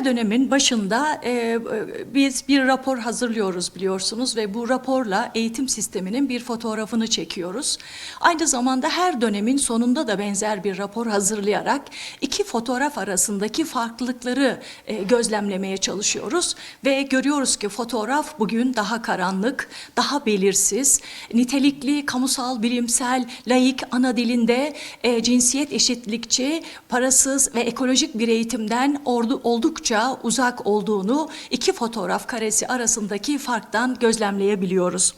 her dönemin başında e, e, biz bir rapor hazırlıyoruz biliyorsunuz ve bu raporla eğitim sisteminin bir fotoğrafını çekiyoruz. Aynı zamanda her dönemin sonunda da benzer bir rapor hazırlayarak iki fotoğraf arasındaki farklılıkları e, gözlemlemeye çalışıyoruz ve görüyoruz ki fotoğraf bugün daha karanlık, daha belirsiz, nitelikli, kamusal, bilimsel, laik ana dilinde e, cinsiyet eşitlikçi, parasız ve ekolojik bir eğitimden ordu, oldukça uzak olduğunu iki fotoğraf karesi arasındaki farktan gözlemleyebiliyoruz.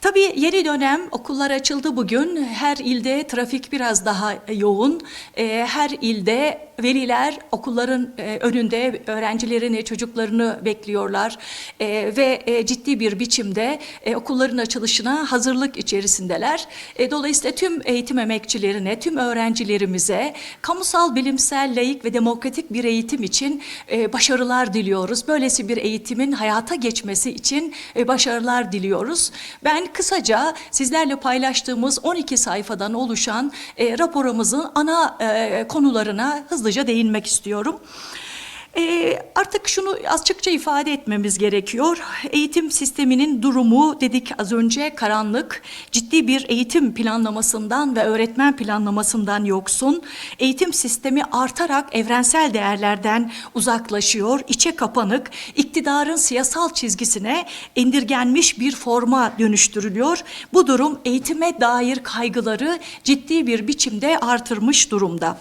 Tabii yeni dönem okullar açıldı bugün. Her ilde trafik biraz daha yoğun. Ee, Her ilde veliler okulların e, önünde öğrencilerini, çocuklarını bekliyorlar Ee, ve e, ciddi bir biçimde e, okulların açılışına hazırlık içerisindeler. E, Dolayısıyla tüm eğitim emekçilerine, tüm öğrencilerimize kamusal, bilimsel, laik ve demokratik bir eğitim için e, başarılar diliyoruz. Böylesi bir eğitimin hayata geçmesi için e, başarılar diliyoruz. Ben kısaca sizlerle paylaştığımız 12 sayfadan oluşan e, raporumuzun ana e, konularına hızlıca değinmek istiyorum. E, artık şunu açıkça ifade etmemiz gerekiyor. Eğitim sisteminin durumu dedik az önce karanlık, ciddi bir eğitim planlamasından ve öğretmen planlamasından yoksun. Eğitim sistemi artarak evrensel değerlerden uzaklaşıyor, içe kapanık, iktidarın siyasal çizgisine indirgenmiş bir forma dönüştürülüyor. Bu durum eğitime dair kaygıları ciddi bir biçimde artırmış durumda.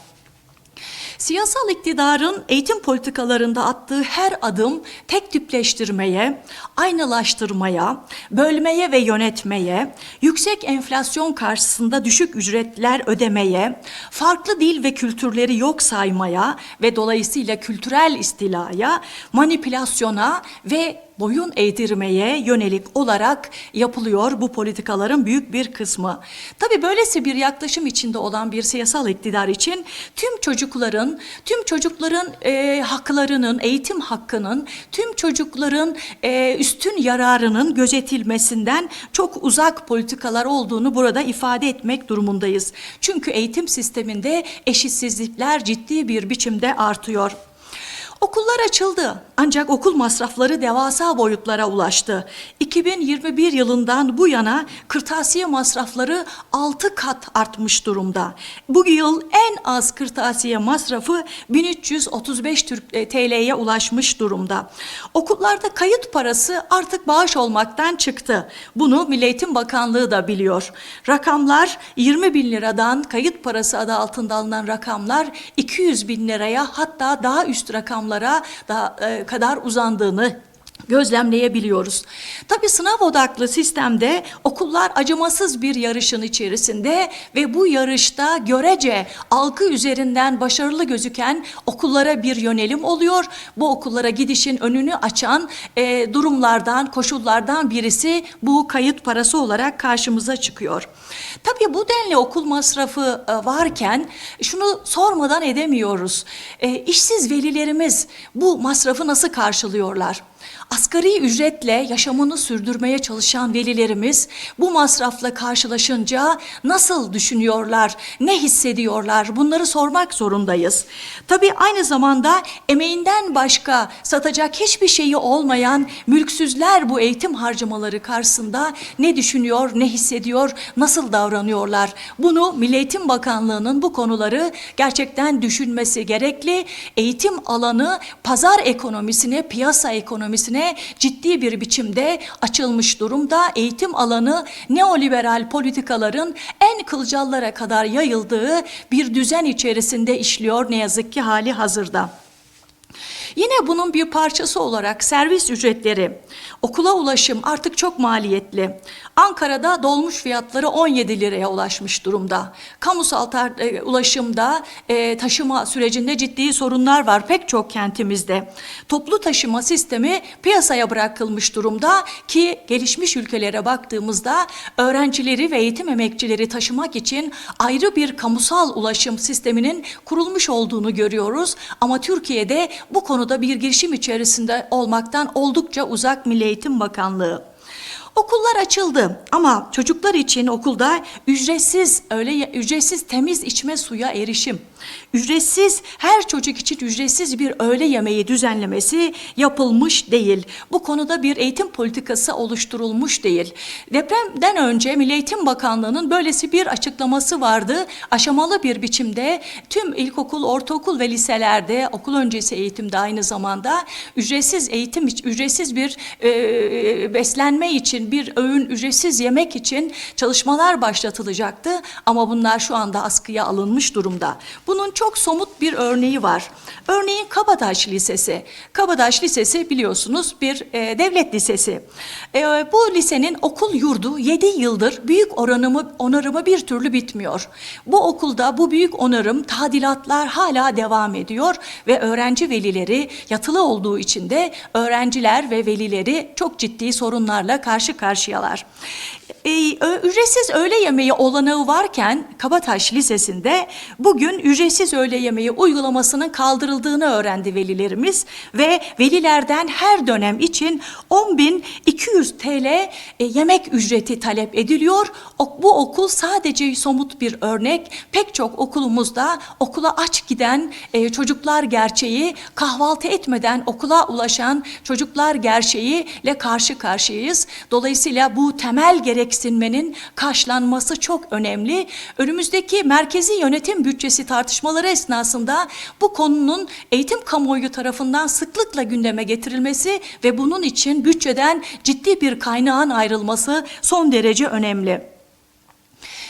Siyasal iktidarın eğitim politikalarında attığı her adım tek tüpleştirmeye, aynalaştırmaya, bölmeye ve yönetmeye, yüksek enflasyon karşısında düşük ücretler ödemeye, farklı dil ve kültürleri yok saymaya ve dolayısıyla kültürel istilaya, manipülasyona ve boyun eğdirmeye yönelik olarak yapılıyor bu politikaların büyük bir kısmı. Tabii böylesi bir yaklaşım içinde olan bir siyasal iktidar için tüm çocukların, tüm çocukların e, haklarının, eğitim hakkının, tüm çocukların e, üstün yararının gözetilmesinden çok uzak politikalar olduğunu burada ifade etmek durumundayız. Çünkü eğitim sisteminde eşitsizlikler ciddi bir biçimde artıyor. Okullar açıldı ancak okul masrafları devasa boyutlara ulaştı. 2021 yılından bu yana kırtasiye masrafları 6 kat artmış durumda. Bu yıl en az kırtasiye masrafı 1335 Türk e, TL'ye ulaşmış durumda. Okullarda kayıt parası artık bağış olmaktan çıktı. Bunu Milli Eğitim Bakanlığı da biliyor. Rakamlar 20 bin liradan kayıt parası adı altında alınan rakamlar 200 bin liraya hatta daha üst rakamlara da e, kadar uzandığını gözlemleyebiliyoruz. Tabii sınav odaklı sistemde okullar acımasız bir yarışın içerisinde ve bu yarışta görece algı üzerinden başarılı gözüken okullara bir yönelim oluyor. Bu okullara gidişin önünü açan e, durumlardan, koşullardan birisi bu kayıt parası olarak karşımıza çıkıyor. Tabii bu denli okul masrafı e, varken şunu sormadan edemiyoruz. E, işsiz velilerimiz bu masrafı nasıl karşılıyorlar? Asgari ücretle yaşamını sürdürmeye çalışan velilerimiz bu masrafla karşılaşınca nasıl düşünüyorlar, ne hissediyorlar bunları sormak zorundayız. Tabii aynı zamanda emeğinden başka satacak hiçbir şeyi olmayan mülksüzler bu eğitim harcamaları karşısında ne düşünüyor, ne hissediyor, nasıl davranıyorlar? Bunu Milli Eğitim Bakanlığı'nın bu konuları gerçekten düşünmesi gerekli. Eğitim alanı pazar ekonomisine, piyasa ekonomisine ciddi bir biçimde açılmış durumda. Eğitim alanı neoliberal politikaların en kılcallara kadar yayıldığı bir düzen içerisinde işliyor ne yazık ki hali hazırda. Yine bunun bir parçası olarak servis ücretleri, okula ulaşım artık çok maliyetli. Ankara'da dolmuş fiyatları 17 liraya ulaşmış durumda. Kamusal e, ulaşımda e, taşıma sürecinde ciddi sorunlar var pek çok kentimizde. Toplu taşıma sistemi piyasaya bırakılmış durumda ki gelişmiş ülkelere baktığımızda öğrencileri ve eğitim emekçileri taşımak için ayrı bir kamusal ulaşım sisteminin kurulmuş olduğunu görüyoruz. Ama Türkiye'de bu konuda bir girişim içerisinde olmaktan oldukça uzak Milli Eğitim Bakanlığı. Okullar açıldı ama çocuklar için okulda ücretsiz öyle ücretsiz temiz içme suya erişim, ücretsiz her çocuk için ücretsiz bir öğle yemeği düzenlemesi yapılmış değil. Bu konuda bir eğitim politikası oluşturulmuş değil. Depremden önce Milli Eğitim Bakanlığı'nın böylesi bir açıklaması vardı. Aşamalı bir biçimde tüm ilkokul, ortaokul ve liselerde okul öncesi eğitimde aynı zamanda ücretsiz eğitim, ücretsiz bir e, beslenme için, bir öğün ücretsiz yemek için çalışmalar başlatılacaktı. Ama bunlar şu anda askıya alınmış durumda. Bunun çok somut bir örneği var. Örneğin Kabataş Lisesi. Kabataş Lisesi biliyorsunuz bir e, devlet lisesi. E, bu lisenin okul yurdu 7 yıldır büyük oranımı, onarımı bir türlü bitmiyor. Bu okulda bu büyük onarım, tadilatlar hala devam ediyor ve öğrenci velileri yatılı olduğu için de öğrenciler ve velileri çok ciddi sorunlarla karşı karşıyalar. E, ücretsiz öğle yemeği olanağı varken Kabataş Lisesi'nde bugün ücretsiz öğle yemeği uygulamasının kaldırıldığını öğrendi velilerimiz ve velilerden her dönem için 10.200 TL e, yemek ücreti talep ediliyor. Bu okul sadece somut bir örnek. Pek çok okulumuzda okula aç giden e, çocuklar gerçeği, kahvaltı etmeden okula ulaşan çocuklar gerçeğiyle karşı karşıyayız. Dolayısıyla bu temel gereksinmenin karşılanması çok önemli. Önümüzdeki merkezi yönetim bütçesi tartışmaları esnasında bu konunun eğitim kamuoyu tarafından sıklıkla gündeme getirilmesi ve bunun için bütçeden ciddi bir kaynağın ayrılması son derece önemli.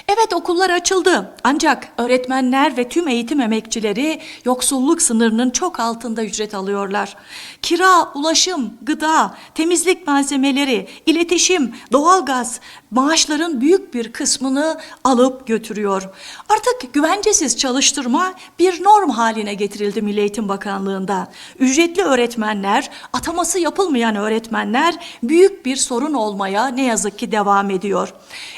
Evet okullar açıldı ancak öğretmenler ve tüm eğitim emekçileri yoksulluk sınırının çok altında ücret alıyorlar. Kira, ulaşım, gıda, temizlik malzemeleri, iletişim, doğalgaz maaşların büyük bir kısmını alıp götürüyor. Artık güvencesiz çalıştırma bir norm haline getirildi Milli Eğitim Bakanlığı'nda. Ücretli öğretmenler, ataması yapılmayan öğretmenler büyük bir sorun olmaya ne yazık ki devam ediyor.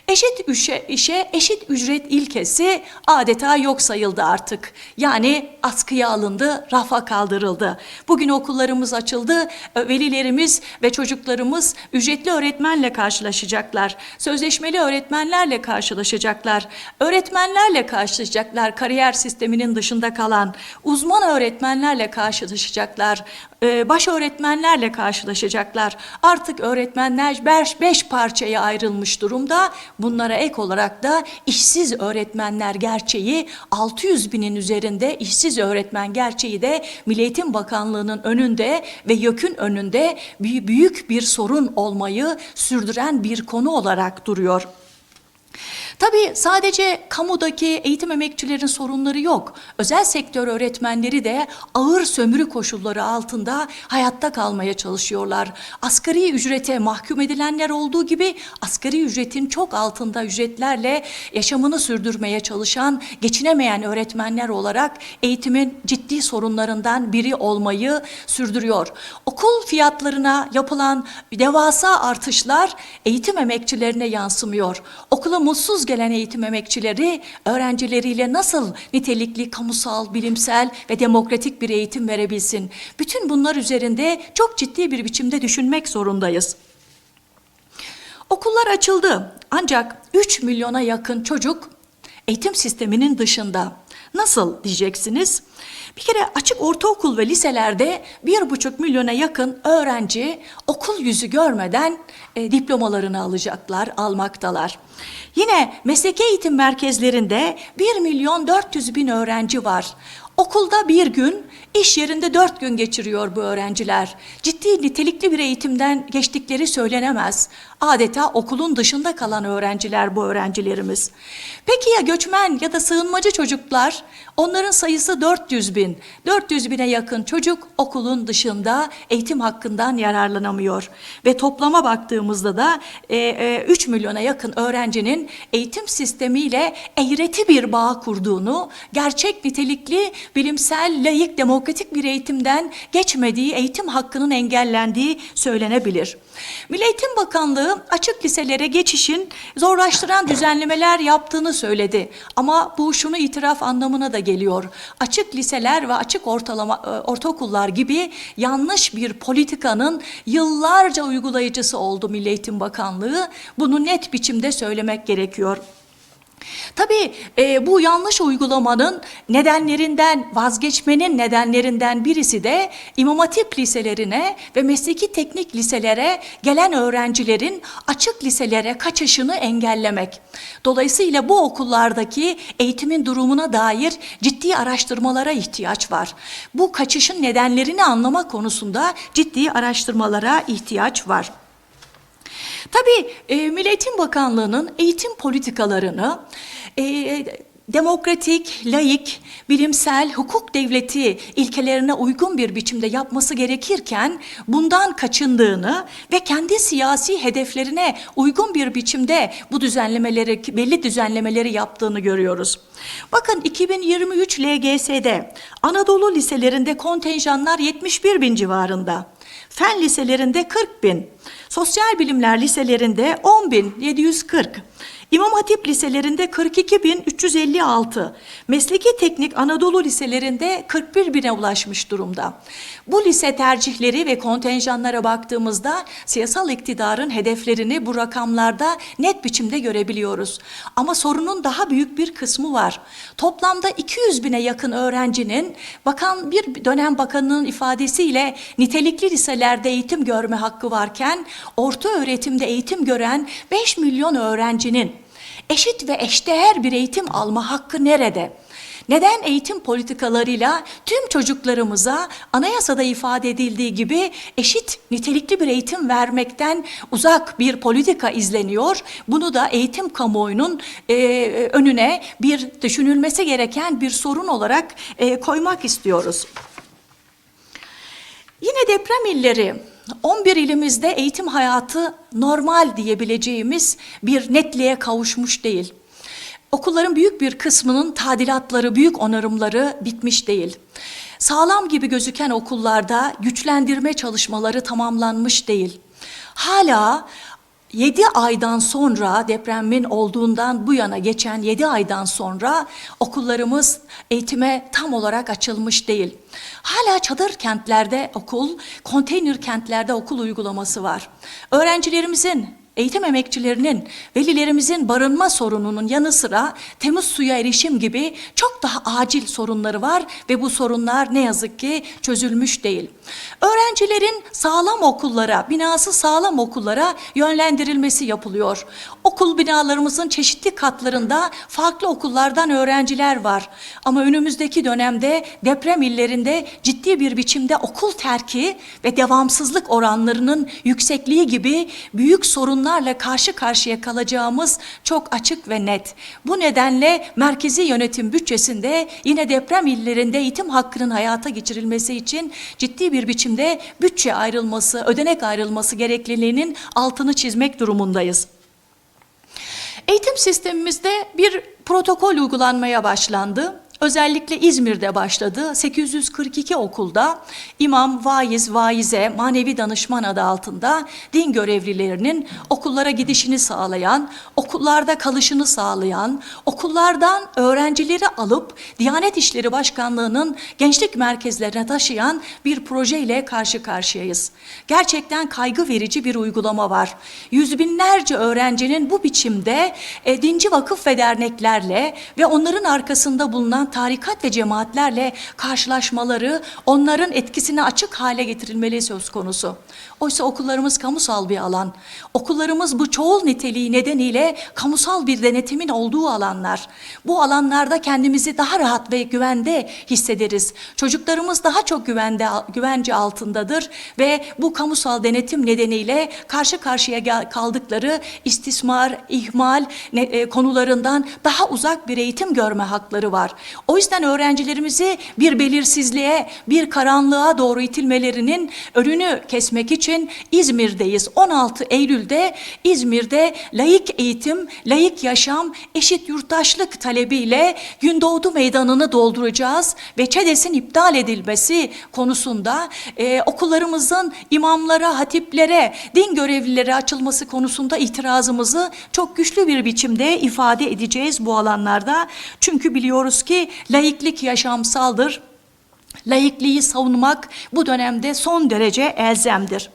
Eşit işe, işe eşit ücret ilkesi adeta yok sayıldı artık. Yani askıya alındı, rafa kaldırıldı. Bugün okullarımız açıldı, velilerimiz ve çocuklarımız ücretli öğretmenle karşılaşacaklar. Sözleşmeli öğretmenlerle karşılaşacaklar. Öğretmenlerle karşılaşacaklar, kariyer sisteminin dışında kalan. Uzman öğretmenlerle karşılaşacaklar. Baş öğretmenlerle karşılaşacaklar. Artık öğretmenler beş, beş parçaya ayrılmış durumda. Bunlara ek olarak da işsiz öğretmenler gerçeği 600 binin üzerinde işsiz öğretmen gerçeği de Milli Eğitim Bakanlığı'nın önünde ve YÖK'ün önünde büyük bir sorun olmayı sürdüren bir konu olarak duruyor. Tabii sadece kamudaki eğitim emekçilerin sorunları yok. Özel sektör öğretmenleri de ağır sömürü koşulları altında hayatta kalmaya çalışıyorlar. Asgari ücrete mahkum edilenler olduğu gibi asgari ücretin çok altında ücretlerle yaşamını sürdürmeye çalışan, geçinemeyen öğretmenler olarak eğitimin ciddi sorunlarından biri olmayı sürdürüyor. Okul fiyatlarına yapılan devasa artışlar eğitim emekçilerine yansımıyor. Okula mutsuz gelen eğitim emekçileri öğrencileriyle nasıl nitelikli, kamusal, bilimsel ve demokratik bir eğitim verebilsin? Bütün bunlar üzerinde çok ciddi bir biçimde düşünmek zorundayız. Okullar açıldı ancak 3 milyona yakın çocuk eğitim sisteminin dışında. Nasıl diyeceksiniz? Bir kere açık ortaokul ve liselerde bir buçuk milyona yakın öğrenci okul yüzü görmeden e, diplomalarını alacaklar, almaktalar. Yine mesleki eğitim merkezlerinde 1 milyon 400 bin öğrenci var. Okulda bir gün, iş yerinde dört gün geçiriyor bu öğrenciler. Ciddi nitelikli bir eğitimden geçtikleri söylenemez. Adeta okulun dışında kalan öğrenciler bu öğrencilerimiz. Peki ya göçmen ya da sığınmacı çocuklar? Onların sayısı 400 bin. 400 bine yakın çocuk okulun dışında eğitim hakkından yararlanamıyor. Ve toplama baktığımızda da e, e, 3 milyona yakın öğrencinin eğitim sistemiyle eğreti bir bağ kurduğunu, gerçek nitelikli bilimsel, layık, demokratik demokratik bir eğitimden geçmediği, eğitim hakkının engellendiği söylenebilir. Milli Eğitim Bakanlığı açık liselere geçişin zorlaştıran düzenlemeler yaptığını söyledi. Ama bu şunu itiraf anlamına da geliyor. Açık liseler ve açık ortalama e, ortaokullar gibi yanlış bir politikanın yıllarca uygulayıcısı oldu Milli Eğitim Bakanlığı. Bunu net biçimde söylemek gerekiyor. Tabii e, bu yanlış uygulamanın nedenlerinden, vazgeçmenin nedenlerinden birisi de İmam Hatip liselerine ve mesleki teknik liselere gelen öğrencilerin açık liselere kaçışını engellemek. Dolayısıyla bu okullardaki eğitimin durumuna dair ciddi araştırmalara ihtiyaç var. Bu kaçışın nedenlerini anlama konusunda ciddi araştırmalara ihtiyaç var. Tabii e, Milli Eğitim Bakanlığı'nın eğitim politikalarını e, demokratik, laik, bilimsel, hukuk devleti ilkelerine uygun bir biçimde yapması gerekirken bundan kaçındığını ve kendi siyasi hedeflerine uygun bir biçimde bu düzenlemeleri, belli düzenlemeleri yaptığını görüyoruz. Bakın 2023 LGS'de Anadolu liselerinde kontenjanlar 71 bin civarında. Fen liselerinde 40 bin, sosyal bilimler liselerinde 10 bin 740, İmam Hatip liselerinde 42 bin 356, mesleki teknik Anadolu liselerinde 41 bine ulaşmış durumda. Bu lise tercihleri ve kontenjanlara baktığımızda siyasal iktidarın hedeflerini bu rakamlarda net biçimde görebiliyoruz. Ama sorunun daha büyük bir kısmı var. Toplamda 200 bine yakın öğrencinin bakan bir dönem bakanının ifadesiyle nitelikli liselerde eğitim görme hakkı varken orta öğretimde eğitim gören 5 milyon öğrencinin eşit ve eşdeğer bir eğitim alma hakkı nerede? Neden eğitim politikalarıyla tüm çocuklarımıza anayasada ifade edildiği gibi eşit nitelikli bir eğitim vermekten uzak bir politika izleniyor? Bunu da eğitim kamuoyunun e, önüne bir düşünülmesi gereken bir sorun olarak e, koymak istiyoruz. Yine deprem illeri 11 ilimizde eğitim hayatı normal diyebileceğimiz bir netliğe kavuşmuş değil. Okulların büyük bir kısmının tadilatları, büyük onarımları bitmiş değil. Sağlam gibi gözüken okullarda güçlendirme çalışmaları tamamlanmış değil. Hala 7 aydan sonra depremin olduğundan bu yana geçen 7 aydan sonra okullarımız eğitime tam olarak açılmış değil. Hala çadır kentlerde okul, konteyner kentlerde okul uygulaması var. Öğrencilerimizin eğitim emekçilerinin, velilerimizin barınma sorununun yanı sıra temiz suya erişim gibi çok daha acil sorunları var ve bu sorunlar ne yazık ki çözülmüş değil. Öğrencilerin sağlam okullara, binası sağlam okullara yönlendirilmesi yapılıyor. Okul binalarımızın çeşitli katlarında farklı okullardan öğrenciler var. Ama önümüzdeki dönemde deprem illerinde ciddi bir biçimde okul terki ve devamsızlık oranlarının yüksekliği gibi büyük sorunlarla karşı karşıya kalacağımız çok açık ve net. Bu nedenle merkezi yönetim bütçesinde yine deprem illerinde eğitim hakkının hayata geçirilmesi için ciddi bir biçimde bütçe ayrılması, ödenek ayrılması gerekliliğinin altını çizmek durumundayız. Eğitim sistemimizde bir protokol uygulanmaya başlandı. Özellikle İzmir'de başladı. 842 okulda imam, vaiz, vaize, manevi danışman adı altında din görevlilerinin okullara gidişini sağlayan, okullarda kalışını sağlayan, okullardan öğrencileri alıp Diyanet İşleri Başkanlığı'nın gençlik merkezlerine taşıyan bir projeyle karşı karşıyayız. Gerçekten kaygı verici bir uygulama var. Yüz binlerce öğrencinin bu biçimde e, dinci vakıf ve derneklerle ve onların arkasında bulunan tarikat ve cemaatlerle karşılaşmaları onların etkisine açık hale getirilmeli söz konusu. Oysa okullarımız kamusal bir alan. Okullarımız bu çoğul niteliği nedeniyle kamusal bir denetimin olduğu alanlar. Bu alanlarda kendimizi daha rahat ve güvende hissederiz. Çocuklarımız daha çok güvende güvence altındadır ve bu kamusal denetim nedeniyle karşı karşıya kaldıkları istismar, ihmal e, konularından daha uzak bir eğitim görme hakları var. O yüzden öğrencilerimizi bir belirsizliğe, bir karanlığa doğru itilmelerinin önünü kesmek için İzmir'deyiz. 16 Eylül'de İzmir'de layık eğitim, layık yaşam, eşit yurttaşlık talebiyle Gündoğdu Meydanı'nı dolduracağız ve ÇEDES'in iptal edilmesi konusunda e, okullarımızın imamlara, hatiplere, din görevlileri açılması konusunda itirazımızı çok güçlü bir biçimde ifade edeceğiz bu alanlarda. Çünkü biliyoruz ki laiklik yaşamsaldır. Laikliği savunmak bu dönemde son derece elzemdir.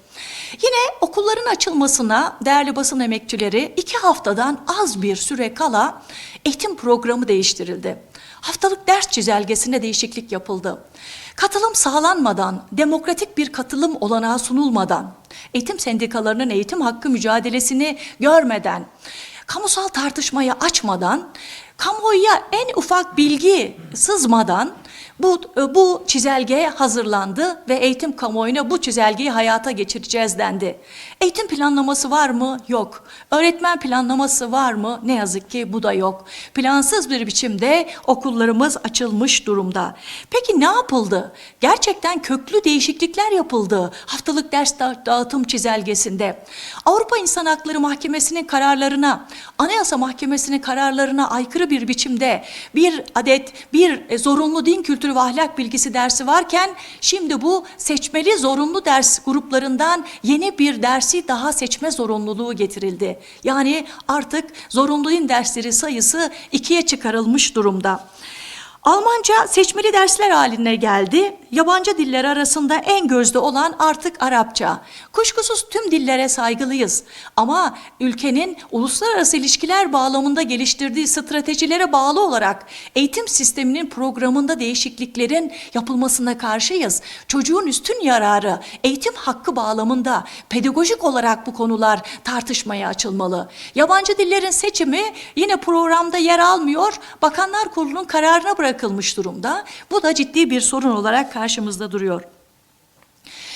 Yine okulların açılmasına değerli basın emekçileri iki haftadan az bir süre kala eğitim programı değiştirildi. Haftalık ders çizelgesine değişiklik yapıldı. Katılım sağlanmadan, demokratik bir katılım olanağı sunulmadan, eğitim sendikalarının eğitim hakkı mücadelesini görmeden, kamusal tartışmayı açmadan, kamuoyuna en ufak bilgi sızmadan bu, bu çizelge hazırlandı ve eğitim kamuoyuna bu çizelgeyi hayata geçireceğiz dendi. Eğitim planlaması var mı? Yok. Öğretmen planlaması var mı? Ne yazık ki bu da yok. Plansız bir biçimde okullarımız açılmış durumda. Peki ne yapıldı? Gerçekten köklü değişiklikler yapıldı haftalık ders da- dağıtım çizelgesinde. Avrupa İnsan Hakları Mahkemesi'nin kararlarına, Anayasa Mahkemesi'nin kararlarına aykırı bir biçimde bir adet bir e, zorunlu din kültürü ve ahlak bilgisi dersi varken şimdi bu seçmeli zorunlu ders gruplarından yeni bir dersi daha seçme zorunluluğu getirildi. Yani artık zorunlu dersleri sayısı ikiye çıkarılmış durumda. Almanca seçmeli dersler haline geldi. Yabancı diller arasında en gözde olan artık Arapça. Kuşkusuz tüm dillere saygılıyız. Ama ülkenin uluslararası ilişkiler bağlamında geliştirdiği stratejilere bağlı olarak eğitim sisteminin programında değişikliklerin yapılmasına karşıyız. Çocuğun üstün yararı, eğitim hakkı bağlamında pedagojik olarak bu konular tartışmaya açılmalı. Yabancı dillerin seçimi yine programda yer almıyor. Bakanlar Kurulu'nun kararına bırakılmış durumda. Bu da ciddi bir sorun olarak karşımızda duruyor.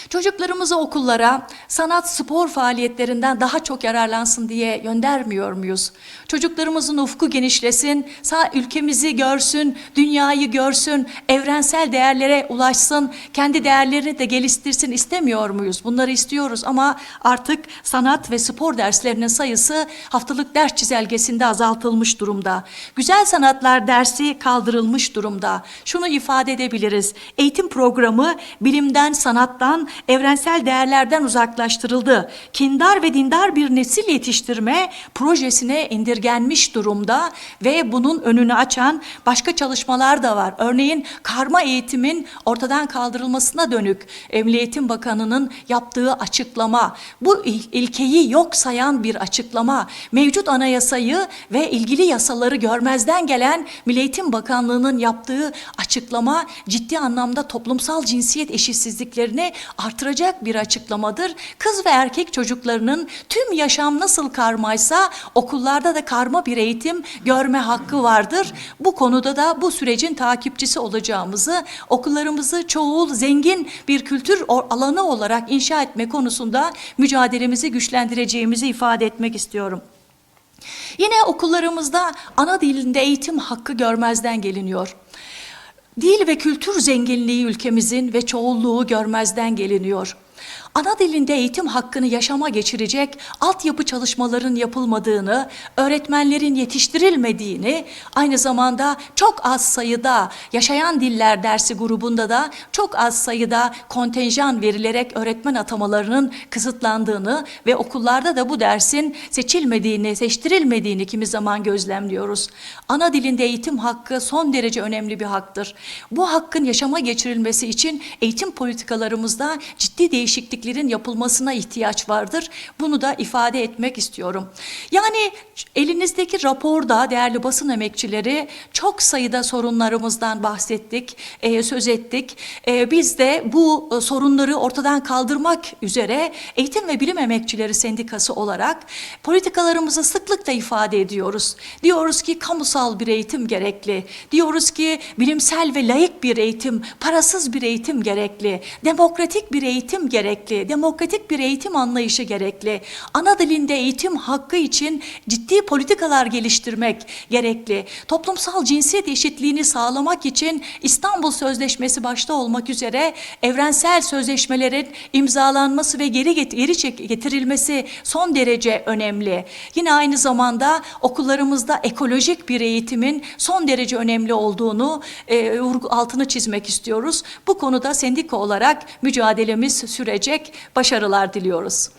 Çocuklarımızı okullara sanat spor faaliyetlerinden daha çok yararlansın diye göndermiyor muyuz? Çocuklarımızın ufku genişlesin, sağ ülkemizi görsün, dünyayı görsün, evrensel değerlere ulaşsın, kendi değerlerini de geliştirsin istemiyor muyuz? Bunları istiyoruz ama artık sanat ve spor derslerinin sayısı haftalık ders çizelgesinde azaltılmış durumda. Güzel sanatlar dersi kaldırılmış durumda. Şunu ifade edebiliriz. Eğitim programı bilimden, sanattan, evrensel değerlerden uzaklaştırıldı. Kindar ve dindar bir nesil yetiştirme projesine indirgenmiş durumda ve bunun önünü açan başka çalışmalar da var. Örneğin karma eğitimin ortadan kaldırılmasına dönük Emniyet Eğitim Bakanı'nın yaptığı açıklama, bu il- ilkeyi yok sayan bir açıklama, mevcut anayasayı ve ilgili yasaları görmezden gelen Milli Eğitim Bakanlığı'nın yaptığı açıklama ciddi anlamda toplumsal cinsiyet eşitsizliklerini artıracak bir açıklamadır. Kız ve erkek çocuklarının tüm yaşam nasıl karmaysa okullarda da karma bir eğitim görme hakkı vardır. Bu konuda da bu sürecin takipçisi olacağımızı, okullarımızı çoğul, zengin bir kültür alanı olarak inşa etme konusunda mücadelemizi güçlendireceğimizi ifade etmek istiyorum. Yine okullarımızda ana dilinde eğitim hakkı görmezden geliniyor. Dil ve kültür zenginliği ülkemizin ve çoğulluğu görmezden geliniyor. Ana dilinde eğitim hakkını yaşama geçirecek altyapı çalışmaların yapılmadığını, öğretmenlerin yetiştirilmediğini, aynı zamanda çok az sayıda yaşayan diller dersi grubunda da çok az sayıda kontenjan verilerek öğretmen atamalarının kısıtlandığını ve okullarda da bu dersin seçilmediğini, seçtirilmediğini kimi zaman gözlemliyoruz. Ana dilinde eğitim hakkı son derece önemli bir haktır. Bu hakkın yaşama geçirilmesi için eğitim politikalarımızda ciddi değişikliklerin yapılmasına ihtiyaç vardır. Bunu da ifade etmek istiyorum. Yani elinizdeki raporda değerli basın emekçileri çok sayıda sorunlarımızdan bahsettik, e, söz ettik. E, biz de bu e, sorunları ortadan kaldırmak üzere Eğitim ve Bilim Emekçileri Sendikası olarak politikalarımızı sıklıkla ifade ediyoruz. Diyoruz ki kamusal bir eğitim gerekli. Diyoruz ki bilimsel ve layık bir eğitim, parasız bir eğitim gerekli. Demokratik bir eğitim gerekli. Gerekli. Demokratik bir eğitim anlayışı gerekli. Ana dilinde eğitim hakkı için ciddi politikalar geliştirmek gerekli. Toplumsal cinsiyet eşitliğini sağlamak için İstanbul Sözleşmesi başta olmak üzere evrensel sözleşmelerin imzalanması ve geri get- geri getirilmesi son derece önemli. Yine aynı zamanda okullarımızda ekolojik bir eğitimin son derece önemli olduğunu e, altını çizmek istiyoruz. Bu konuda sendika olarak mücadelemiz sürecek. Başarılar diliyoruz.